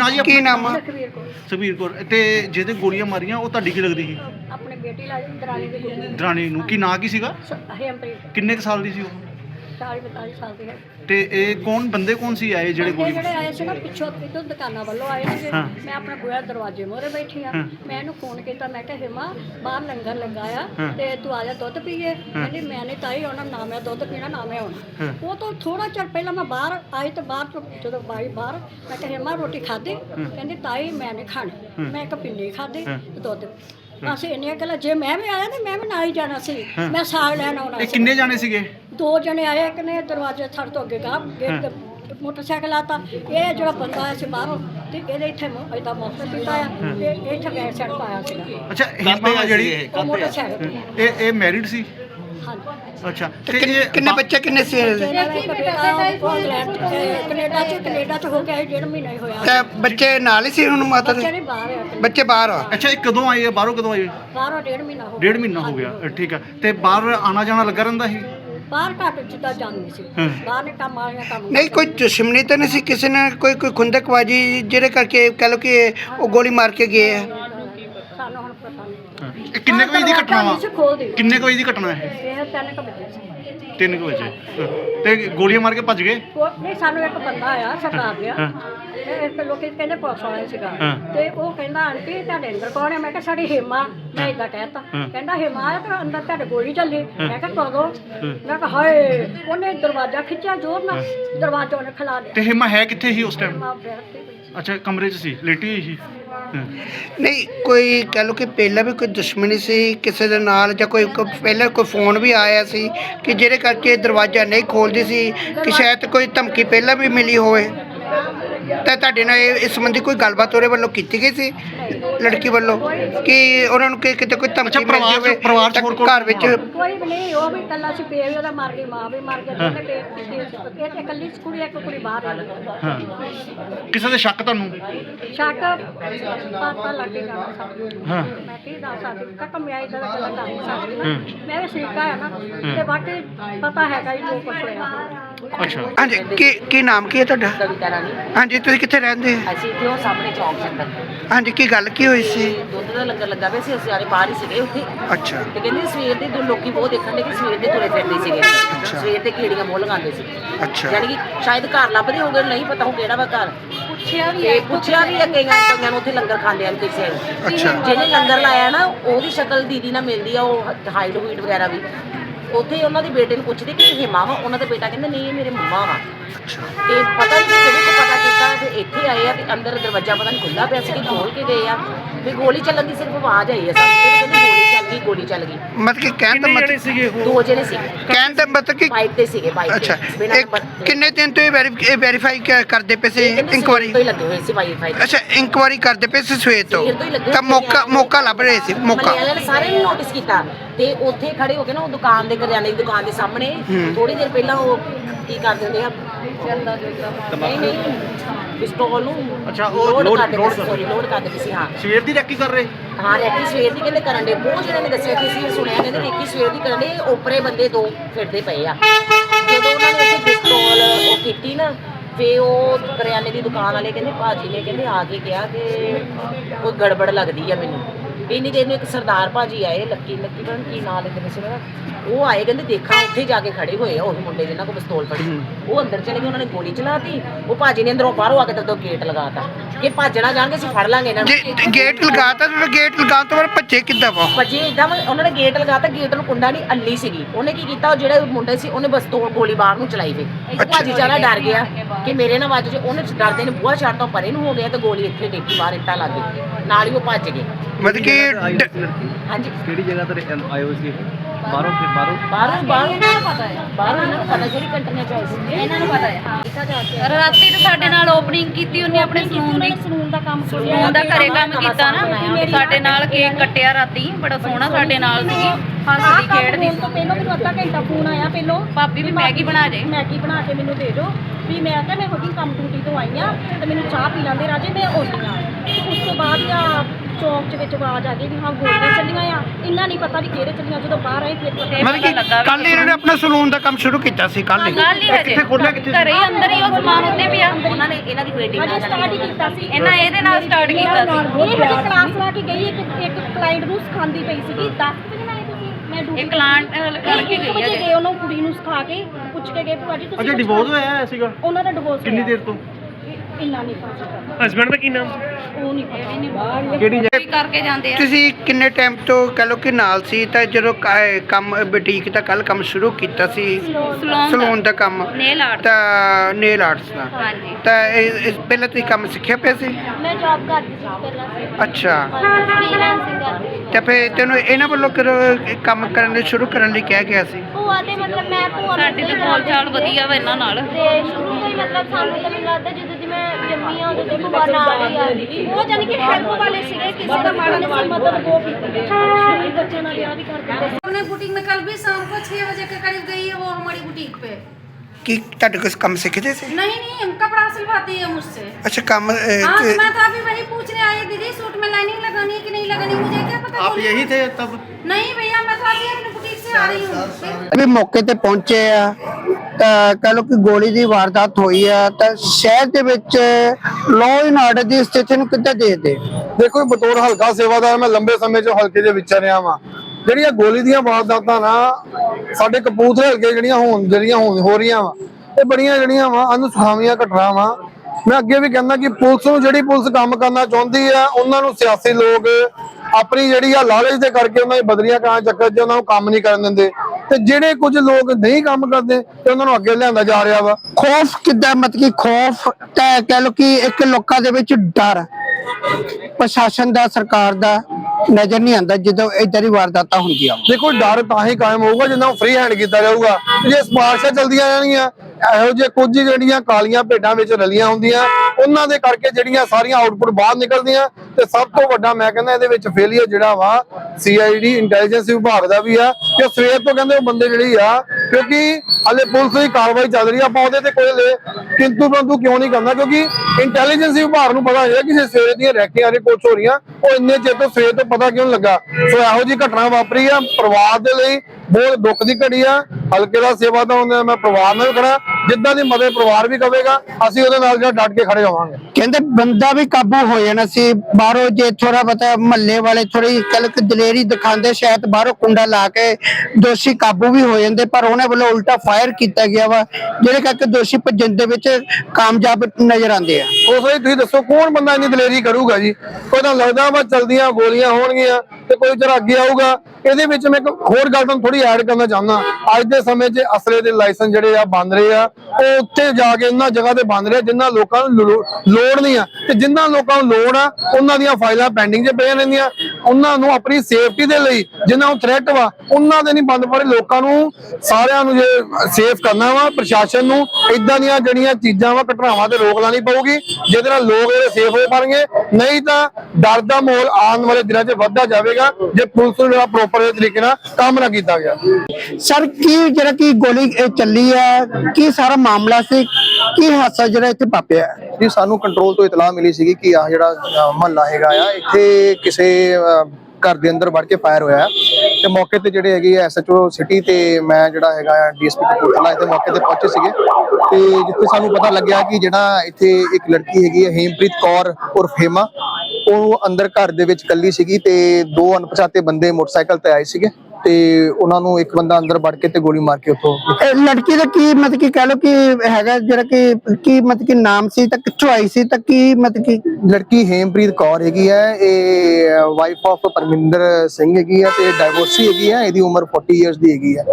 ਨਾਂ ਜੀ ਕੀ ਆਪਣਾ ਨਾਮ ਆ? ਸੁਖਵੀਰ ਕੌਰ। ਸੁਬੀਰ ਕੌਰ। ਤੇ ਜਿਹਦੇ ਗੋਲੀਆਂ ਮਾਰੀਆਂ ਉਹ ਤੁਹਾਡੀ ਕੀ ਲੱਗਦੀ ਸੀ? ਆਪਣੇ ਬੇਟੀ ਲਾ ਦਰਾਣੀ ਦੇ ਗੁਰੂ ਦਰਾਣੀ ਨੂੰ। ਕੀ ਨਾਂ ਕੀ ਸੀਗਾ? ਹੇਮਪ੍ਰੀਤ। ਕਿੰਨੇ ਕੁ ਸਾਲ ਦੀ ਸੀ ਉਹ? 40 45 ਸਾਲ ਦੀ ਹੈ ਤੇ ਇਹ ਕੌਣ ਬੰਦੇ ਕੌਣ ਸੀ ਆਏ ਜਿਹੜੇ ਗੋਲੀ ਜਿਹੜੇ ਆਏ ਸੀ ਨਾ ਪਿੱਛੋਂ ਇਦੋਂ ਦੁਕਾਨਾਂ ਵੱਲੋਂ ਆਏ ਸੀਗੇ। ਹਾਂ। ਮੈਂ ਆਪਣੇ ਬੂਹੇ ਦਰਵਾਜ਼ੇ ਮੋਰੇ ਬੈਠੀ ਆ। ਹਾਂ। ਮੈਂ ਇਹਨੂੰ ਫੋਨ ਕੀਤਾ ਮੈਂ ਕਿਹਾ ਹਿਮਾ ਬਾਹਰ ਲੰਗਰ ਲਗਾਇਆ ਹਾਂ। ਤੇ ਤੂੰ ਆ ਜਾ ਦੁੱਧ ਪੀਏ। ਕਹਿੰਦੀ ਮੈਂ ਨਹੀਂ ਤਾਈ ਆਉਣਾ ਨਾ ਮੈਂ ਦੁੱਧ ਪੀਣਾ ਨਾ ਮੈਂ ਆਉਣਾ। ਹਾਂ। ਉਹ ਤੋਂ ਥੋੜਾ ਚਿਰ ਪਹਿਲਾਂ ਮੈਂ ਬਾਹਰ ਆਈ ਤੇ ਬਾਹਰ ਤੋਂ ਜਦੋਂ ਬਾਈ ਬਾਹਰ ਮੈਂ ਕਿਹਾ ਹਿਮਾ ਰੋਟੀ ਖਾਧੀ? ਕਹਿੰਦੀ ਤਾਈ ਮੈਂ ਨਹੀਂ ਖਾਣੀ। ਮੈਂ ਇੱਕ ਪਿੰਨੀ ਖਾਧੀ। ਤੇ ਦੁੱਧ ਅਸੀਂ ਇੰਨੀਆਂ ਗੱਲਾਂ ਜੇ ਮੈਂ ਵੀ ਆਇਆ ਤੇ ਮੈਂ ਵੀ ਨਾਲ ਹੀ ਜਾਣਾ ਸੀ। ਮੈਂ ਸਾਗ ਲੈਣ ਆਉਣਾ ਇਹ ਸੀ। ਕਿੰਨੇ ਜਾਣੇ ਸੀਗੇ? ਦੋ ਜਣੇ ਆਏ ਇੱਕ ਨੇ ਦਰਵਾਜ਼ੇ ਥੜ ਤੋਂ ਅੱਗੇ ਗਾ ਗੇਟ ਤੇ ਮੋਟਰਸਾਈਕਲ ਆਤਾ ਇਹ ਜਿਹੜਾ ਬੰਦਾ ਆਇਆ ਸੀ ਬਾਹਰੋਂ ਤੇ ਇਹਦੇ ਇੱਥੇ ਇਦਾਂ ਮੋਟਰ ਕੀਤਾ ਆ ਤੇ ਇਹ ਇੱਥੇ ਬੈਕ ਸਾਈਡ ਪਾਇਆ ਸੀਗਾ। ਅੱਛਾ ਹਿੰਮਾ ਜਿਹੜੀ ਉਹ ਮੋਟਰਸਾਈਕਲ ਤੇ। ਇਹ ਇਹ ਮੈਰਿਡ ਸੀ? ਅੱਛਾ। ਤੇ ਕਿੰਨੇ ਕਿੰਨੇ ਬੱਚੇ ਕਿੰਨੇ ਸੀ? ਇਹਦੇ? ਇਹਨਾਂ ਦਾ ਇੱਕ ਬੇਟਾ ਉਹ ਇੰਗਲੈਂਡ ਚ, ਅਹ, ਕੈਨੇਡਾ ਚ ਕੈਨੇਡਾ ਚ ਹੋ ਕੇ ਆਏ ਡੇਢ ਮਹੀਨਾ ਹੀ ਹੋਇਆ। ਤੇ ਬੱਚੇ ਨਾਲ ਹੀ ਸੀ ਹੁਣ ਮਾਤਾ ਬੱਚੇ ਦੇ ਨਹੀਂ ਬਾਹਰ ਆ ਬੱਚੇ ਬਾਹਰ ਆ? ਅੱਛਾ ਇਹ ਕਦੋਂ ਆਏ ਆ? ਬਾਹਰੋਂ ਕਦੋਂ ਆਏ? ਬਾਹਰੋਂ ਡੇਢ ਮਹੀਨਾ ਹੋ ਡੇਢ ਮਹੀਨਾ ਹੋ ਗਿਆ। ਅ, ਠੀਕ ਆ। ਤੇ ਬਾਹਰ ਆਣਾ ਜਾਣਾ ਲੱਗਾ ਰਹਿੰਦਾ ਸੀ? ਬਾਹਰ ਘੱਟ ਜਿੱਦਾਂ ਜਾਂਦੀ ਸੀ। ਹਾਂ। ਬਾਹਰ ਨੇ ਕੰਮ ਵਾਲੀਆਂ ਕੰਮ ਨਹੀਂ ਕੋਈ ਦੁਸ਼ਮਣੀ ਤਾਂ ਨਹੀਂ ਸੀ ਕਿਸੇ ਨੇ? ਕੋਈ ਕੋਈ ਖੁੰਦਕਬਾਜੀ ਜਿਹਦੇ ਕਰਕੇ ਕਹ ਲੋ ਕਿ ਉਹ ਗੋਲੀ ਮਾਰ ਕੇ ਗਏ ਆ ਸਾਨੂੰ ਹੁਣ ਪਤਾ ਨਹੀਂ ਹਾਂ। ਇਹ ਕਿੰਨੇ ਕੁ ਵਜੇ ਦੀ ਘਟਨਾ ਵਾ? ਕਿੰਨੇ ਕੁ ਵਜੇ ਦੀ ਘਟਨਾ ਹੈ ਇਹ ਤਿੰਨ ਕੁ ਵਜੇ ਸੀ 3 ਵਜੇ। ਹਾਂ। ਤੇ ਗੋਲੀਆਂ ਮਾਰ ਕੇ ਭੱਜ ਗਏ? ਉਹ- ਨਹੀਂ ਸਾਨੂੰ ਇੱਕ ਬੰਦਾ ਆਇਆ ਸਰਕਾਰ ਗਿਆ। ਹਾਂ। ਇੱਕ ਲੋਕੀ ਕਹਿੰਦੇ ਪੁਲਿਸ ਵਾਲਾ ਸੀਗਾ। ਹਾਂ। ਤੇ ਉਹ ਕਹਿੰਦਾ ਆਂਟੀ ਤੁਹਾਡੇ ਅੰਦਰ ਕੌਣ ਹੈ? ਮੈਂ ਕਿਹਾ ਸਾਡੀ ਹੇਮਾ ਮੈਂ ਇਦਾਂ ਕਹਿਤਾ ਹਾਂ। ਕਹਿੰਦਾ ਹੇਮਾ ਆ ਤੇ ਅੰਦਰ ਤੁਹਾਡੇ ਗੋਲੀ ਚੱਲੀ। ਮੈਂ ਕਿਹਾ ਕਦੋਂ? ਮੈਂ ਕਿਹਾ ਹਾਏ ਉਹਨੇ ਦਰਵਾਜ਼ਾ ਖਿੱਚਿਆ ਜ਼ੋਰ ਨਾਲ। ਦਰਵਾਜ਼ਾ ਉਹਨੇ ਖਿਲਾ ਤੇ ਦਿਆ ਹਿੰਮਾ ਹੈ ਕਿੱਥੇ ਸੀ ਉਸ ਟਾਈਮ ਮਾਂ ਬੈਠ ਤੇ ਪਈ। ਅੱਛਾ ਕਮਰੇ 'ਚ ਸੀ ਲੇਟੀ ਹੋਈ ਸੀ? ਹਾਂ। ਨਹੀਂ, ਕੋਈ ਕਹਿ ਲੋ ਕਿ ਪਹਿਲਾਂ ਵੀ ਕੋਈ ਦੁਸ਼ਮਣੀ ਸੀ ਕਿਸੇ ਦੇ ਨਾਲ ਜਾਂ ਕੋਈ ਕੋਈ ਪਹਿਲਾਂ ਕੋਈ ਫੋਨ ਵੀ ਆਇਆ ਸੀ ਕਿ ਜਿਹਦੇ ਕਰਕੇ ਦਰਵਾਜ਼ਾ ਨਹੀਂ ਖੋਲਦੀ ਸੀ ਕਿ ਸ਼ਾਇਦ ਕੋਈ ਧਮਕੀ ਪਹਿਲਾਂ ਵੀ ਮਿਲੀ ਹੋਵੇ? ਤਾਂ ਤੁਹਾਡੇ ਨਾਲ ਇਹ- ਇਸ ਸੰਬੰਧੀ ਕੋਈ ਗੱਲਬਾਤ ਉਹਦੇ ਵੱਲੋਂ ਕੀਤੀ ਗਈ ਸੀ? ਲੜਕੀ ਵੱਲੋਂ? ਕਿ ਉਹਨਾਂ ਨੂੰ ਕਿ ਕਿਤੇ ਕੋਈ ਧਮਕੀ ਮਿਲ ਪਰਿਵਾਰ 'ਚ- ਪਰਿਵਾਰ 'ਚ ਤਾਂ ਹੋਰ ਘਰ ਵਿੱਚ ਕੋਈ ਵੀ ਨਹੀਂ ਉਹ ਵੀ ਕੱਲਾ ਸੀ ਪੇਰ ਉਹਦਾ ਮਰ ਗਈ ਮਾਂ ਵੀ ਮਰ ਗਈ ਦੋਨੇ ਪੇਰ ਇਹ ਤੇ ਇਕੱਲੀ ਸੀ ਕੁੜੀ ਇੱਕ ਕੁੜੀ ਬਾਹਰ ਆ ਹਾਂ। ਕਿਸੇ ਦੇ ਸ਼ੱਕ ਤੁਹਾਨੂੰ? ਸ਼ੱਕ ਪਤਾ ਲੱਗੇ ਸਾਨੂੰ ਹਾਂ ਮੈਂ ਕੀ ਦੱਸ ਸਕਦੀ ਕੱਕ ਮੈਂ ਇਦਾਂ ਦਾ ਗੱਲਾਂ ਕਰ ਨਹੀਂ ਸਕਦੀ ਨਾ। ਮੈਂ ਵੀ ਸਿੱਕਾ ਹੈ ਨਾ ਤੇ ਬਾਕੀ ਪਤਾ ਹੈਗਾ ਹੀ ਜੋ ਕੁਛ ਹੋਇਆ। ਅੱਛਾ। ਹਾਂਜੀ ਕੀ ਕੀ ਨਾਮ ਕੀ ਹੈ ਤੁਹਾਡਾ? ਰਾਣੀ। ਹਾਂਜੀ ਤੁਸੀਂ ਕਿੱਥੇ ਰਹਿੰਦੇ? ਹੋ? ਅਸੀਂ ਤੇ ਉਹ ਸਾਹਮਣੇ ਚੌਂਕ ਸੰਦਰ ਹਾਂਜੀ ਕੀ ਗੱਲ ਕੀ ਹੋਈ ਸੀ? ਦੁੱਧ ਦਾ ਲੰਗਰ ਲੱਗਾ ਪਿਆ ਸੀ ਅਸੀਂ ਸਾਰੇ ਬਾਹਰ ਹੀ ਸੀਗੇ ਉੱਥੇ। ਅੱਛਾ। ਤੇ ਕਹਿੰਦੇ ਸਵੇਰ ਦੇ ਦੋ ਲੋਕੀ ਬਹੁਤ ਦੇਖਣ ਦੇ ਕਿ ਸਵੇਰ ਦੇ ਤੁਰੇ ਫਿਰਦੇ ਸੀਗੇ। ਸਵੇਰ ਤੇ ਕੀੜੀਆਂ ਬਹੁਤ ਲਗਾਉਂਦੇ ਸੀ। ਅੱਛਾ। ਯਾਨੀ ਕਿ ਸ਼ਾਇਦ ਘਰ ਲੱਭਦੇ ਹੋਗੇ ਨਹੀਂ ਪਤਾ ਹੋ ਕਿਹੜਾ ਵਾ ਘਰ। ਪੁੱਛਿਆ ਵੀ ਹੈ। ਪੁੱਛਿਆ ਵੀ ਹੈ ਕਈਆਂ ਕਈਆਂ ਨੂੰ ਉੱਥੇ ਲੰਗਰ ਖਾਂਦੇ ਹਨ ਕਿਸੇ ਨੂੰ। ਅੱਛਾ। ਜਿਹਨੇ ਲੰਗਰ ਲਾਇਆ ਨਾ ਉਹਦੀ ਸ਼ਕਲ ਦੀਦੀ ਨਾਲ ਮਿਲਦੀ ਆ ਉਹ ਹਾਈਟ ਹੂਈਟ ਵਗੈਰਾ ਵੀ। ਉੱਥੇ ਉਹਨਾਂ ਦੀ ਬੇਟੇ ਨੂੰ ਪੁੱਛਦੇ ਕਿ ਇਹ ਮਾਂ ਵਾ ਉਹਨਾਂ ਦਾ ਬੇਟਾ ਕਹਿੰਦਾ ਨਹੀਂ ਇਹ ਮੇਰੇ ਮੰਮਾ ਵਾ। ਤੇ ਪਤਾ ਨਹੀਂ ਕਿਹੜੇ ਕੋ ਪਤਾ ਕੀਤਾ ਤੇ ਇੱਥੇ ਆਏ ਆ ਤੇ ਅੰਦਰ ਦਰਵਾਜ਼ਾ ਪਤਾ ਨਹੀਂ ਖੁੱਲਾ ਪਿਆ ਸੀ ਕਿ ਖੋਲ ਕੇ ਗਏ ਆ। ਤੇ ਗੋਲੀ ਚੱਲਣ ਦੀ ਸਿਰਫ ਆਵਾਜ਼ ਆਈ ਆ ਸਾਨੂੰ ਤੇ ਕਹਿੰਦੇ ਗੋਲੀ ਚੱਲ ਗਈ ਗੋਲੀ ਚੱਲ ਗਈ। ਮਤਲਬ ਕਿ ਕਹਿਣ ਦਾ ਮਤਲਬ ਸੀਗੇ ਉਹ? ਦੋ ਜਣੇ ਸੀ ਕਹਿਣ ਦਾ ਮਤਲਬ ਕਿ ਬਾਈਕ ਤੇ ਸੀਗੇ ਬਾਈਕ ਅੱਛਾ। ਤੇ। ਕਿੰਨੇ ਦਿਨ ਤੋਂ ਇਹ ਵੈਰੀਫਾਈ ਕਰਦੇ ਪਏ ਸੀ? ਇਨਕੁਆਰੀ ਸਵੇਰ ਤੋਂ ਹੀ ਲੱਗੇ ਹੋਏ ਸੀ ਵਾਈਫਾਈ ਅੱਛਾ ਇਨਕੁਆਰੀ ਕਰਦੇ ਪਏ ਸੀ ਸਵੇਰ ਤੋਂ? ਸਵੇਰ ਤੋਂ ਹੀ ਲੱਗੇ ਤਾਂ ਹੋਏ ਮੌਕਾ ਸੀ। ਮੌਕਾ ਲੱਭ ਰਹੇ ਸੀ ਮੌਕਾ। ਮਹੱਲੇ ਵਾਲਿਆਂ ਨੇ ਸਾਰਿਆਂ ਨੇ ਨੋਟਿਸ ਕੀਤਾ। ਤੇ ਉੱਥੇ ਖੜੇ ਹੋ ਕੇ ਨਾ ਉਹ ਦੁਕਾਨ ਦੇ ਕਰਿਆਨੇ ਦੀ ਦੁਕਾਨ ਦੇ ਸਾਹਮਣੇ। ਥੋੜੀ ਦੇਰ ਪਹਿਲਾਂ ਉਹ ਕੀ ਕਰਦੇ ਹੁੰਦੇ ਆ? ਨਹੀਂ ਨਹੀਂ। ਪਿਸਤੌਲ ਨੂੰ ਅੱਛਾ, ਉਹ ਲੋਡ load ਸੀ ਸੋਰੀ ਲੋਡ ਕਰਦੇ ਸੀ ਹਾਂ। ਸਵੇਰ ਦੀ ਰੈਕੀ ਕਰ ਰਹੇ? ਹਾਂ ਰੈਕੀ ਸਵੇਰ ਦੀ ਕਹਿੰਦੇ ਕਰਨ ਦੇ। ਬਹੁਤ ਜਿਹੜੇ ਨੇ ਦੱਸਿਆ ਕਿ ਅਸੀਂ ਸੁਣਿਆ ਕਹਿੰਦੇ ਰੈਕੀ ਸਵੇਰ ਦੀ ਕਰਨ ਦੇ ਓਪਰੇ ਬੰਦੇ ਦੋ ਫਿਰਦੇ ਪਏ ਆ। ਜਦੋਂ ਉਹਨਾਂ ਨੇ ਉੱਥੇ ਪਿਸਤੌਲ ਉਹ ਕੀਤੀ ਨਾ ਫੇ ਉਹ ਕਰਿਆਨੇ ਦੀ ਦੁਕਾਨ ਵਾਲੇ ਕਹਿੰਦੇ ਭਾਜੀ ਨੇ ਕਹਿੰਦੇ ਆ ਕੇ ਕਿਹਾ ਕਿ ਕੋਈ ਗੜਬੜ ਲੱਗਦੀ ਆ ਮੈਨੂੰ। ਇੰਨੀ ਦੇਰ ਨੂੰ ਇੱਕ ਸਰਦਾਰ ਭਾਜੀ ਆਏ ਲੱਕੀ ਲੱਕੀ ਬਣ ਕੀ ਨਾਂ ਲੈਂਦੇ ਨੇ ਸੀ ਉਹਨਾਂ ਦਾ। ਉਹ ਆਏ ਕਹਿੰਦੇ ਦੇਖਾਂ ਉੱਥੇ ਜਾ ਕੇ ਖੜੇ ਹੋਏ ਆ ਉਹ ਮੁੰਡੇ ਜਿਹਨਾਂ ਕੋਲ ਪਿਸਤੌਲ ਫੜੀ। ਉਹ ਅੰਦਰ ਚਲੇ ਗਏ ਉਹਨਾਂ ਨੇ ਗੋਲੀ ਚਲਾਤੀ ਉਹ ਭਾਜੀ ਨੇ ਅੰਦਰੋਂ ਬਾਹਰੋਂ ਆ ਕੇ ਤਦੋਂ ਗੇਟ ਲਗਾਤਾ। ਕਿ ਭੱਜਣਾ ਜਾਣਗੇ ਅਸੀਂ ਫੜ ਲਾਂਗੇ ਇਹਨਾਂ ਨੂੰ। ਜੇ ਗੇਟ ਲਗਾਤਾ ਤਾਂ ਗੇਟ ਲਗਾਉਣ ਤੋਂ ਬਾਅਦ ਭੱਜੇ ਕਿੱਦਾਂ ਵਾ? ਭੱਜੇ ਇਦਾਂ ਉਹਨਾਂ ਨੇ ਗੇਟ ਲਗਾਤਾ ਗੇਟ ਨੂੰ ਕੁੰਡਾ ਨਹੀਂ ਅੱਲੀ ਸੀਗੀ। ਉਹਨੇ ਕੀ ਕੀਤਾ ਉਹ ਜਿਹੜੇ ਮੁੰਡੇ ਸੀ ਉਹਨੇ ਬਸ ਤੋਂ ਗੋਲੀ ਬਾਹਰ ਨੂੰ ਚਲਾਈ ਵੇ ਭਾਜੀ ਚਾਲਾ ਡਰ ਗਿਆ ਕਿ ਮੇਰੇ ਨਾਲ ਵੱਜ ਜੇ ਉਹਨੇ ਡਰਦੇ ਨੇ ਬੂਹਾ ਛੱਡ ਤੋਂ ਪਰੇ ਨੂੰ ਹੋ ਗਿਆ ਤੇ ਗੋਲੀ ਇੱਥੇ ਡੇਕੀ ਬਾਹਰ ਇੱਟਾਂ ਲੱਗ ਗਈ ਨਾਲ ਹੀ ਉਹ ਭੱਜ ਗਏ। ਮਤਲਬ ਕਿ ਹਾਂਜੀ ਕਿਹੜੀ ਜਗ੍ਹਾ ਤੇ ਆਏ ਹੋ ਸੀ? ਬਾਹਰੋਂ ਫਿਰ ਬਾਹਰੋਂ। ਬਾਹਰੋਂ ਬਾਹਰੋਂ ਇਹਨਾਂ ਨੂੰ ਪਤਾ ਹੈ ਬਾਹਰੋਂ। ਇਹਨਾਂ ਨੂੰ ਪਤਾ ਜਿਹੜੀ ਕੰਟਰੀਆਂ ਚ ਆਏ ਸੀ। ਇਹਨਾਂ ਨੂੰ ਪਤਾ ਹੈ। ਹਾਂ। ਰਾਤੀ ਤੇ ਸਾਡੇ ਨਾਲ ਓਪਨਿੰਗ ਕੀਤੀ ਉਹਨੇ ਆਪਣੇ ਸਲੂਨ ਦੀ। ਸਲੂਨ ਦਾ ਕੰਮ ਸਲੂਨ ਦਾ ਘਰੇ ਕੰਮ ਕੀਤਾ ਨਾ। ਸਾਡੇ ਨਾਲ ਕੇਕ ਕੱਟਿਆ ਰਾਤੀ। ਬੜਾ ਸੋਹਣਾ ਸਾਡੇ ਨਾਲ ਸੀਗੀ। ਹੱਸਦੀ ਖੇਡਦੀ ਫੋਨ ਤੋਂ ਪਹਿਲਾਂ ਮੈਨੂੰ ਅੱਧਾ ਘੰਟਾ ਫੋਨ ਆਇਆ ਪਹਿਲਾਂ। ਭਾਬੀ ਵੀ ਮੈਗੀ ਬਣਾ ਜੇ ਮੈਗੀ ਬਣਾ ਕੇ ਮੈਨੂੰ ਦੇ ਦਿਓ। ਵੀ ਮੈਂ ਕਿਹਾ ਮੈਂ ਹੁਣੀ ਕੰਮ ਡਿਊਟੀ ਤੋਂ ਆਈ ਆ ਤੇ ਮੈਨੂੰ ਚਾਹ ਪੀ ਲਾਂਦੇ ਰਾਜੇ ਮੈਂ ਆਉਂਦੀ ਆ ਤੇ ਉਸ ਤੋਂ ਬਾਅਦ ਆ ਚੌਂਕ 'ਚ ਵਿੱਚ ਆਵਾਜ਼ ਆ ਗਈ ਵੀ ਹਾਂ ਗੋਲੀਆਂ ਚੱਲੀਆਂ ਆ। ਇੰਨਾ ਨਹੀਂ ਪਤਾ ਵੀ ਕਿਹੜੇ ਚੱਲੀਆਂ ਜਦੋਂ ਬਾਹਰ ਆਏ ਫਿਰ ਪਤਾ ਮਤਲਬ ਕਿ ਕੱਲ ਇਹਨਾਂ ਨੇ ਆਪਣਾ ਸਲੂਨ ਦਾ ਕੰਮ ਸ਼ੁਰੂ ਕੀਤਾ ਸੀ ਕੱਲ ਹੀ। ਗੱਲ ਹੀ ਹਜੇ ਖੋਲਿਆ ਕਿੱਥੇ ਘਰੇ ਹੀ ਅੰਦਰ ਹੀ ਉਹ ਸਮਾਨ ਉੱਤੇ ਪਿਆ। ਉਹਨਾਂ ਨੇ ਇਹਨਾਂ ਦੀ ਵੇਟਿੰਗ ਅਜੇ ਸਟਾਰਟ ਹੀ ਕੀਤਾ ਸੀ। ਇਹਨਾਂ ਇਹਦੇ ਨਾਲ ਸਟਾਰਟ ਕੀਤਾ ਸੀ। ਇਹ ਹਜੇ ਕਲਾਸ ਲਾ ਕੇ ਗਈ ਇੱਕ ਇੱਕ ਕਲਾਇੰਟ ਨੂੰ ਸਿਖਾਉਂਦੀ ਪਈ ਸੀਗੀ 10 ਵਜੇ ਨਾਲ ਤੁਸੀਂ? ਮੈਂ ਡਿਊਟੀ ਇਹ ਕਲਾਂਟ ਕਰਕੇ ਇੱਕ ਗਈ ਵਜੇ ਹੈ ਗਏ ਉਹਨੂੰ ਕੁੜੀ ਨੂੰ ਸਿਖਾ ਕੇ ਪੁੱਛ ਕੇ ਗਏ ਭੂਆ ਜੀ ਤੁਸੀਂ ਅੱਛਾ ਕੁਛ ਡਿਵੋਰਸ ਹੋਇਆ ਸੀਗਾ? ਉਹਨਾਂ ਦਾ ਡਿਵੋਰਸ ਕਿੰਨੀ ਦੇਰ ਤੋਂ? ਇੰਨਾ ਨਹੀਂ ਪਤਾ ਹਸਬੰਡ ਦਾ ਕੀ ਨਾਮ ਉਹ ਨਹੀਂ ਪਤਾ। ਨਹੀਂ ਬਾਹਰ ਕਿਹੜੀ ਜਗ੍ਹਾ? ਕਰਕੇ ਜਾਂਦੇ ਆ। ਤੁਸੀਂ ਕਿੰਨੇ ਟਾਈਮ ਤੋਂ ਕਹ ਲਓ ਕਿ ਨਾਲ ਸੀ ਤਾਂ ਜਦੋਂ ਕ- ਕੰਮ ਬੁਟੀਕ ਦਾ ਕੱਲ ਕੰਮ ਸ਼ੁਰੂ ਕੀਤਾ ਸੀ ਸਲੂਨ ਸਲੂਨ ਦਾ ਕੰਮ ਨੇਲ ਆਰਟ ਤਾਂ ਨੇਲ ਆਰਟਸ ਦਾ। ਹਾਂਜੀ। ਤਾਂ ਇਹ ਇਹ ਪਹਿਲਾਂ ਤੁਸੀਂ ਕੰਮ ਸਿੱਖਿਆ ਪਿਆ ਸੀ? ਮੈਂ ਜੌਬ ਕਰਦੀ ਸੀ ਪਹਿਲਾਂ ਅੱਛਾ। ਫ੍ਰੀਲਾਂਸਿੰਗ ਕਰਦੀ ਸੀ। ਤੇ ਫਿਰ ਤੈਨੂੰ ਇਹਨਾਂ ਵੱਲੋਂ ਕਰੋ ਕੰਮ ਕਰਨ ਲਈ ਸ਼ੁਰੂ ਕਰਨ ਲਈ ਕਿਹਾ ਗਿਆ ਸੀ? ਭੂਆ ਤੇ ਮਤਲਬ ਮੈਂ ਭੂਆ ਸਾਡੀ ਤੇ ਬੋਲ ਚਾਲ ਵਧੀਆ ਵਾ ਇਹਨਾਂ ਨਾਲ ਤੇ ਸ਼ੁਰੂ ਤੋਂ ਹੀ ਮਤਲਬ ਸਾਨੂੰ ਤਾਂ ਮੈਨੂੰ ਲੱਗਦਾ ਜਦੋਂ ਦੀ ਮੈਂ ਜੰਮੀ ਆ ਉਦੋਂ ਤੋਂ ਭੂਆ ਨਾਲ ਹੀ ਆ ਉਹ ਜਾਨੀ ਕਿ ਹੈਲਪ ਵਾਲੇ ਸੀਗੇ ਕਿਸੇ ਦਾ ਮਾੜਾ ਨਹੀਂ ਸੀ ਮਦਦ ਬਹੁਤ ਕੀਤੀ ਹੈ ਬੱਚਿਆਂ ਨਾਲ ਵਿਆਹ ਵੀ ਕਰ ਦਿੰਦੇ ਸੀ हमने बुटीक में कल भी शाम को छह बजे के करीब गई है वो हमारी बुटीक पे ਕੀ ਤੁਹਾਡੇ ਕੋਲ ਕੰਮ ਸਿੱਖਦੇ ਸੀ नहीं नहीं कपड़ा सिलवाती है मुझसे ਅੱਛਾ ਕੰਮ ਅਹ, हाँ ਕਿ- मैं तो अभी वही पूछने आई दीदी सूट में लाइनिंग लगानी है कि नहीं लगानी मुझे क्या पता आप बोलिए। यही थे तब नहीं भैया मैं तो अभी अपनी बुटीक से आ रही हूँ ਵੀ ਮੌਕੇ ਤੇ ਪਹੁੰਚੇ ਆ ਤਾਂ ਕਹ ਲਓ ਕਿ ਗੋਲੀ ਦੀ ਵਾਰਦਾਤ ਹੋਈ ਆ ਤਾਂ ਸ਼ਹਿਰ ਦੇ ਵਿੱਚ ਲਾਅ ਐਂਡ ਆਰਡਰ ਦੀ ਸਥਿਤੀ ਨੂੰ ਕਿੱਦਾਂ ਦੇਖਦੇ? ਦੇਖੋ ਬਤੌਰ ਹਲਕਾ ਸੇਵਾਦਾਰ ਮੈਂ ਲੰਬੇ ਸਮੇਂ ਤੋਂ ਹਲਕੇ ਦੇ ਵਿੱਚ ਰਿਹਾ ਵਾਂ। ਜਿਹੜੀਆਂ ਗੋਲੀ ਦੀਆਂ ਵਾਰਦਾਤਾਂ ਨਾ ਸਾਡੇ ਕਪੂਰਥਲੇ ਹਲਕੇ ਜਿਹੜੀਆਂ ਹੋਣ ਜਿਹੜੀਆਂ ਹੋਣ ਹੋ ਰਹੀਆਂ ਵਾ ਇਹ ਬੜੀਆਂ ਜਿਹੜੀਆਂ ਵਾ ਅਨੁਸੁਖਾਵੀਆਂ ਘਟਨਾ ਵਾ। ਮੈਂ ਅੱਗੇ ਵੀ ਕਹਿੰਦਾ ਕਿ ਪੁਲਿਸ ਨੂੰ ਜਿਹੜੀ ਪੁਲਿਸ ਕੰਮ ਕਰਨਾ ਚਾਹੁੰਦੀ ਆ ਉਹਨਾਂ ਨੂੰ ਸਿਆਸੀ ਲੋਕ ਆਪਣੀ ਜਿਹੜੀ ਆ ਲਾਲਚ ਦੇ ਕਰਕੇ ਉਹਨਾਂ ਦੀ ਬਦਲੀਆਂ ਕਰਾਂ ਚੱਕਰ 'ਚ ਉਹਨਾਂ ਨੂੰ ਕੰਮ ਨਹੀਂ ਕਰਨ ਦਿੰਦੇ। ਤੇ ਜਿਹੜੇ ਕੁਝ ਲੋਕ ਨਹੀਂ ਕੰਮ ਕਰਦੇ ਤੇ ਉਹਨਾਂ ਨੂੰ ਅੱਗੇ ਲਿਆਂਦਾ ਜਾ ਰਿਹਾ ਵਾ। ਖੌਫ ਕਿੱਦਾਂ? ਮਤਲਬ ਕਿ ਖੌਫ ਤਾਂ ਕਹ ਲਓ ਕਿ ਇੱਕ ਲੋਕਾਂ ਦੇ ਵਿੱਚ ਡਰ। ਪ੍ਰਸ਼ਾਸਨ ਦਾ ਸਰਕਾਰ ਦਾ ਨਜ਼ਰ ਨਹੀਂ ਆਉਂਦਾ ਜਦੋਂ ਇਦਾਂ ਦੀ ਵਾਰਦਾਤਾਂ ਹੁੰਦੀਆਂ। ਦੇਖੋ ਡਰ ਤਾਂ ਹੀ ਕਾਇਮ ਹੋਊਗਾ ਜਿੰਨਾ ਫ੍ਰੀ ਹੈਂਡ ਕੀਤਾ ਜਾਊਗਾ। ਜੇ ਸਪਾਰਸ਼ਾਂ ਚਲਦੀਆਂ ਰਹਿਣਗੀਆਂ ਇਹੋ ਜਿਹੇ ਕੁਝ ਜਿਹੜੀਆਂ ਕਾਲੀਆਂ ਭੇਡਾਂ ਵਿੱਚ ਰਲੀਆਂ ਹੁੰਦੀਆਂ ਉਹਨਾਂ ਦੇ ਕਰਕੇ ਜਿਹੜੀਆਂ ਸਾਰੀਆਂ ਆਊਟਪੁੱਟ ਬਾਹਰ ਨਿਕਲਦੀਆਂ ਤੇ ਸਭ ਤੋਂ ਵੱਡਾ ਮੈਂ ਕਹਿੰਦਾ ਇਹਦੇ ਵਿੱਚ ਫੇਲੀਅਰ ਜਿਹੜਾ ਵਾ ਸੀਆਈਡੀ ਇੰਟੈਲੀਜੈਂਸ ਵਿਭਾਗ ਦਾ ਵੀ ਆ, ਕਿ ਸਵੇਰ ਤੋਂ ਕਹਿੰਦੇ ਉਹ ਬੰਦੇ ਜਿਹੜੀ ਆ, ਕਿਉਂਕਿ ਹਲੇ ਪੁਲਿਸ ਦੀ ਕਾਰਵਾਈ ਚੱਲ ਰਹੀ ਆ, ਆਪਾਂ ਉਹਦੇ ਤੇ ਕੋਈ ਲੈ ਕਿੰਤੂ ਪਰੰਤੂ ਕਿਉਂ ਨਹੀਂ ਕਰਨਾ, ਕਿਉਂਕਿ ਇੰਟੈਲੀਜੈਂਸ ਵਿਭਾਗ ਨੂੰ ਪਤਾ ਹੈ ਕਿ ਜੇ ਸਵੇਰ ਦੀਆਂ ਰੈਕੀਆਂ ਦੇ ਹੋ ਰਹੀਆਂ, ਉਹ ਇੰਨੇ ਚਿਰ ਤੋਂ ਸਵੇਰ ਤੋਂ ਪਤਾ ਕਿਉਂ ਨੀ ਲੱਗਾ। ਸੋ ਇਹੋ ਜੀ ਘਟਨਾ ਵਾਪਰੀ ਆ, ਪਰਿਵਾਰ ਦੇ ਲਈ ਬਹੁਤ ਦੁੱਖ ਦੀ ਘੜੀ ਆ, ਹਲਕੇ ਦਾ ਸੇਵਾ ਤਾਂ ਮੈਂ ਪਰਿਵਾਰ ਨਾਲ ਕਰਾਂ ਜਿੱਦਾਂ ਦੀ ਮਦਦ ਪਰਿਵਾਰ ਵੀ ਕਵੇਗਾ ਅਸੀਂ ਉਹਦੇ ਨਾਲ ਜਿਹੜਾ ਡਟ ਕੇ ਖੜੇ ਹੋਵਾਂਗੇ। ਕਹਿੰਦੇ ਬੰਦਾ ਵੀ ਕਾਬੂ ਹੋ ਜਾਣਾ ਸੀ ਬਾਹਰੋਂ ਜੇ ਥੋੜਾ ਬਤਾ ਮਹੱਲੇ ਵਾਲੇ ਥੋੜੀ ਕਲਕ ਦਲੇਰੀ ਦਿਖਾਉਂਦੇ ਸ਼ਾਇਦ ਬਾਹਰੋਂ ਕੁੰਡਾ ਲਾ ਕੇ ਦੋਸ਼ੀ ਕਾਬੂ ਵੀ ਹੋ ਜਾਂਦੇ ਪਰ ਉਹਨੇ ਵੱਲੋਂ ਉਲਟਾ ਫਾਇਰ ਕੀਤਾ ਗਿਆ ਵਾ ਜਿਹੜੇ ਕਰਕੇ ਦੋਸ਼ੀ ਭੱਜਣ ਦੇ ਵਿੱਚ ਕਾਮਯਾਬ ਨਜ਼ਰ ਆਉਂਦੇ ਆ। ਉਸ ਲਈ ਤੁਸੀਂ ਦੱਸੋ ਕੌਣ ਬੰਦਾ ਇੰਨੀ ਦਲੇਰੀ ਕਰੂਗਾ ਜੀ? ਕੋਈ ਤਾਂ ਲੱਗਦਾ ਵਾ ਚਲਦੀਆਂ ਗੋਲੀਆਂ ਹੋਣਗੀਆਂ ਤੇ ਕੋਈ ਜਰਾ ਅੱਗੇ ਆਊਗਾ ਇਹਦੇ ਵਿੱਚ ਮੈਂ ਇੱਕ ਹੋਰ ਗੱਲ ਤੁਹਾਨੂੰ ਥੋੜੀ ਐਡ ਕਰਨਾ ਚਾਹੁੰਦਾ। ਅੱਜ ਦੇ ਸਮੇਂ 'ਚ ਅਸਲੇ ਦੇ ਲਾਇਸੈਂਸ ਜਿਹੜੇ ਆ ਬੰਦ ਰਹੇ ਆ। ਉਹ ਉੱਥੇ ਜਾ ਕੇ ਉਹਨਾਂ ਜਗ੍ਹਾ ਤੇ ਬੰਦ ਰਹੇ ਆ ਜਿਨ੍ਹਾਂ ਲੋਕਾਂ ਨੂੰ ਲੋੜ ਨਹੀਂ ਆ। ਤੇ ਜਿਨ੍ਹਾਂ ਲੋਕਾਂ ਨੂੰ ਲੋੜ ਆ, ਉਹਨਾਂ ਦੀਆਂ ਫਾਈਲਾਂ ਪੈਂਡਿੰਗ 'ਚ ਪਈਆਂ ਰਹਿੰਦੀਆਂ। ਉਹਨਾਂ ਨੂੰ ਆਪਣੀ ਸੇਫਟੀ ਦੇ ਲਈ ਜਿਨ੍ਹਾਂ ਨੂੰ ਥ੍ਰੈਟ ਵਾ, ਉਹਨਾਂ ਦੇ ਨਹੀਂ ਬੰਦ ਪੜੇ ਲੋਕਾਂ ਨੂੰ ਸਾਰਿਆਂ ਨੂੰ ਜੇ ਸੇਫ ਕਰਨਾ ਵਾ, ਪ੍ਰਸ਼ਾਸਨ ਨੂੰ ਇਦਾਂ ਦੀਆਂ ਜਿਹੜੀਆਂ ਚੀਜ਼ਾਂ ਵਾ, ਘਟਨਾਵਾਂ ਤੇ ਰੋਕ ਲਾਣੀ ਪਊਗੀ। ਜਿਹਦੇ ਨਾਲ ਲੋਕ ਜਿਹੜੇ ਸੇਫ ਹੋ ਪਾਣਗੇ। ਨਹੀਂ ਤਾਂ ਡਰ ਦਾ ਮਾਹੌਲ ਆਉਣ ਵਾਲੇ ਦਿਨਾਂ 'ਚ ਵੱਧਦਾ ਜਾਵੇਗਾ। ਜੇ ਪੁਲਿਸ ਨੂੰ ਜਿਹੜਾ ਪ੍ਰੋਪਰ ਤਰੀਕੇ ਨਾਲ ਕੰਮ ਨਾ ਕੀਤਾ ਗਿਆ। ਸਰ ਕੀ ਜਿਹੜਾ ਕੀ ਗੋਲੀ ਚੱਲੀ ਆ ਕੀ ਸਾਰਾ ਮਾਮਲਾ ਸੀ ਕੀ ਹਾਦਸਾ ਜਿਹੜਾ ਇੱਥੇ ਵਾਪਰਿਆ? ਜੀ ਸਾਨੂੰ ਕੰਟਰੋਲ ਤੋਂ ਇਤਲਾਹ ਮਿਲੀ ਸੀਗੀ ਕਿ ਆ ਜਿਹੜਾ ਮਹੱਲਾ ਹੈਗਾ ਆ ਇੱਥੇ ਕਿਸੇ ਘਰ ਦੇ ਅੰਦਰ ਵੜ ਕੇ ਫਾਇਰ ਹੋਇਆ ਹੈ। ਤੇ ਮੌਕੇ ਤੇ ਜਿਹੜੇ ਹੈਗੇ ਐਸਐਚਓ ਸਿਟੀ ਤੇ ਮੈਂ ਜਿਹੜਾ ਹੈਗਾ ਆ ਡੀਐਸਪੀ ਕਪੂਰਥਲਾ ਇੱਥੇ ਮੌਕੇ ਤੇ ਪਹੁੰਚੇ ਸੀਗੇ। ਤੇ ਜਿੱਥੇ ਸਾਨੂੰ ਪਤਾ ਲੱਗਿਆ ਕਿ ਜਿਹੜਾ ਇੱਥੇ ਇੱਕ ਲੜਕੀ ਹੈਗੀ ਹੈ ਹੇਮਪ੍ਰੀਤ ਕੌਰ ਉਰਫ ਹੇਮਾ ਉਹ ਅੰਦਰ ਘਰ ਦੇ ਵਿੱਚ ਇਕੱਲੀ ਸੀਗੀ ਤੇ ਦੋ ਅਣਪਛਾਤੇ ਬੰਦੇ ਮੋਟਰਸਾਈਕਲ ਤੇ ਆਏ ਸੀਗੇ। ਤੇ ਉਹਨਾਂ ਨੂੰ ਇੱਕ ਬੰਦਾ ਅੰਦਰ ਵੜ ਕੇ ਤੇ ਗੋਲੀ ਮਾਰ ਕੇ ਉੱਥੋਂ ਇਹ ਲੜਕੀ ਦਾ ਕੀ ਮਤਲਬ ਕਿ ਕਹ ਲਓ ਕਿ ਹੈਗਾ ਜਿਹੜਾ ਕਿ ਕੀ ਮਤਲਬ ਕਿ ਨਾਮ ਸੀ ਤਾਂ ਕਿੱਥੋਂ ਆਈ ਸੀ ਤਾਂ ਕੀ ਮਤਲਬ ਕਿ ਲੜਕੀ ਹੇਮਪ੍ਰੀਤ ਕੌਰ ਹੈਗੀ ਹੈ ਇਹ ਵਾਈਫ ਆਫ ਪਰਮਿੰਦਰ ਸਿੰਘ ਹੈਗੀ ਹੈ ਤੇ ਡਾਈਵੋਰਸੀ ਹੈਗੀ ਹੈ ਇਹਦੀ ਉਮਰ 40 ਇਅਰਸ ਦੀ ਹੈਗੀ ਹੈ।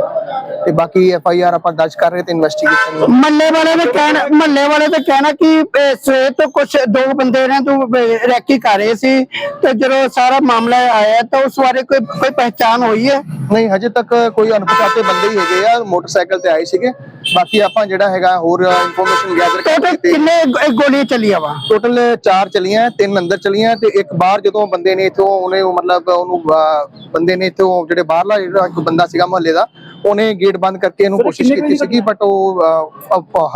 ਤੇ ਬਾਕੀ ਐਫ ਆਈ ਆਰ ਆਪਾਂ ਦਰਜ ਕਰ ਰਹੇ ਤੇ ਇਨਵੈਸਟੀਗੇਸ਼ਨ ਮੱਲੇ ਵਾਲੇ ਨੇ ਕਹਿਣਾ ਮੱਲੇ ਵਾਲੇ ਤੇ ਕਹਿਣਾ ਕਿ ਅਹ, ਸਵੇਰ ਤੋਂ ਕੁਝ ਦੋ ਬੰਦੇ ਨੇ ਤੂੰ ਰੈਕੀ ਕਰ ਰਹੇ ਸੀ ਤੇ ਜਦੋਂ ਸਾਰਾ ਮਾਮਲਾ ਆਇਆ ਤਾਂ ਉਸ ਬਾਰੇ ਕੋਈ ਕੋਈ ਪਹਿਚਾਨ ਹੋਈ ਹੈ? ਨਹੀਂ ਹਜੇ ਤੱਕ ਕੋਈ ਅਣਪਛਾਤੇ ਬੰਦੇ ਹੀ ਹੈਗੇ ਆ ਮੋਟਰਸਾਈਕਲ ਤੇ ਆਏ ਸੀਗੇ। ਬਾਕੀ ਆਪਾਂ ਜਿਹੜਾ ਹੈਗਾ ਹੋਰ ਇਨਫੋਰਮੇਸ਼ਨ ਗੈਦਰ ਟੋਟਲ ਕਿੰਨੇ ਗੋ- ਗੋਲੀਆਂ ਚੱਲੀਆਂ ਵਾ? ਟੋਟਲ 4 ਚਲੀਆਂ ਤਿੰਨ ਅੰਦਰ ਚਲੀਆਂ ਤੇ ਇੱਕ ਬਾਹਰ ਜਦੋਂ ਬੰਦੇ ਨੇ ਇਥੋਂ ਉਹਨੇ ਉਹ ਮਤਲਬ ਉਹਨੂੰ ਬੰਦੇ ਨੇ ਇਥੋਂ ਜਿਹੜੇ ਬਾਹਰਲਾ ਜਿਹੜਾ ਇੱਕ ਬੰਦਾ ਸੀਗਾ ਮੁਹੱਲੇ ਦਾ ਉਹਨੇ ਗੇਟ ਬੰਦ ਕਰਕੇ ਇਹਨੂੰ ਕੋਸ਼ਿਸ਼ ਕੀਤੀ ਸੀਗੀ ਬਟ ਉਹ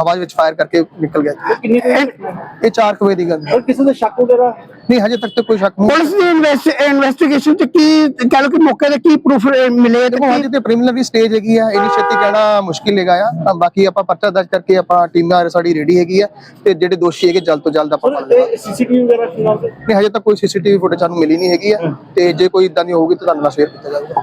ਹਵਾ ਵਿੱਚ ਫਾਇਰ ਕਰਕੇ ਨਿਕਲ ਗਿਆ। ਇਹ 4 ਵਜੇ ਦੀ ਗੱਲ ਹੈ। ਕਿਸੇ ਦਾ ਸ਼ੱਕ ਵਗੈਰਾ? ਨਹੀਂ ਹਜੇ ਤੱਕ ਤਾਂ ਕੋਈ ਸ਼ੱਕ ਨਹੀਂ। ਪੁਲਿਸ ਦੀ ਇਨਵੈਸਟੀਗੇਸ਼ਨ ਚ ਕੀ ਕਹਿ ਲਓ ਕਿ ਮੌਕੇ ਤੇ ਕੀ ਪ੍ਰੂਫ ਮਿਲੇ ਤੇ ਦੇਖੋ ਹਜੇ ਤੇ ਪ੍ਰੀਲਿਮਿਨਰੀ ਸਟੇਜ ਹੈਗੀ ਆ ਇੰਨੀ ਛੇਤੀ ਕਹਿਣਾ ਮੁਸ਼ਕਿਲ ਹੈਗਾ ਆ। ਬਾਕੀ ਆਪਾਂ ਪਰਚਾ ਦਰਜ ਕਰਕੇ ਆਪਾਂ ਟੀਮਾਂ ਸਾਡੀ ਰੈਡੀ ਹੈਗੀ ਆ ਤੇ ਜਿਹੜੇ ਦੋਸ਼ੀ ਹੈਗੇ ਜਲਦ ਤੋਂ ਜਲਦ ਆਪਾਂ ਫੜ ਲਵਾਂਗੇ। ਸੀਸੀਟੀਵੀ ਵਗੈਰਾ ਨਹੀਂ ਹਜੇ ਤੱਕ ਕੋਈ ਸੀਸੀਟੀਵੀ ਫੁਟੇਜ ਸਾਨੂੰ ਮਿਲੀ ਨਹੀਂ ਹੈਗੀ ਆ ਤੇ ਜੇ ਕੋਈ ਇਦਾਂ ਦੀ ਹੋਊਗੀ ਤਾਂ ਤੁਹਾਨੂੰ ਮੈਂ ਸ਼ੇਅਰ ਕੀਤਾ ਜਾਊਗਾ।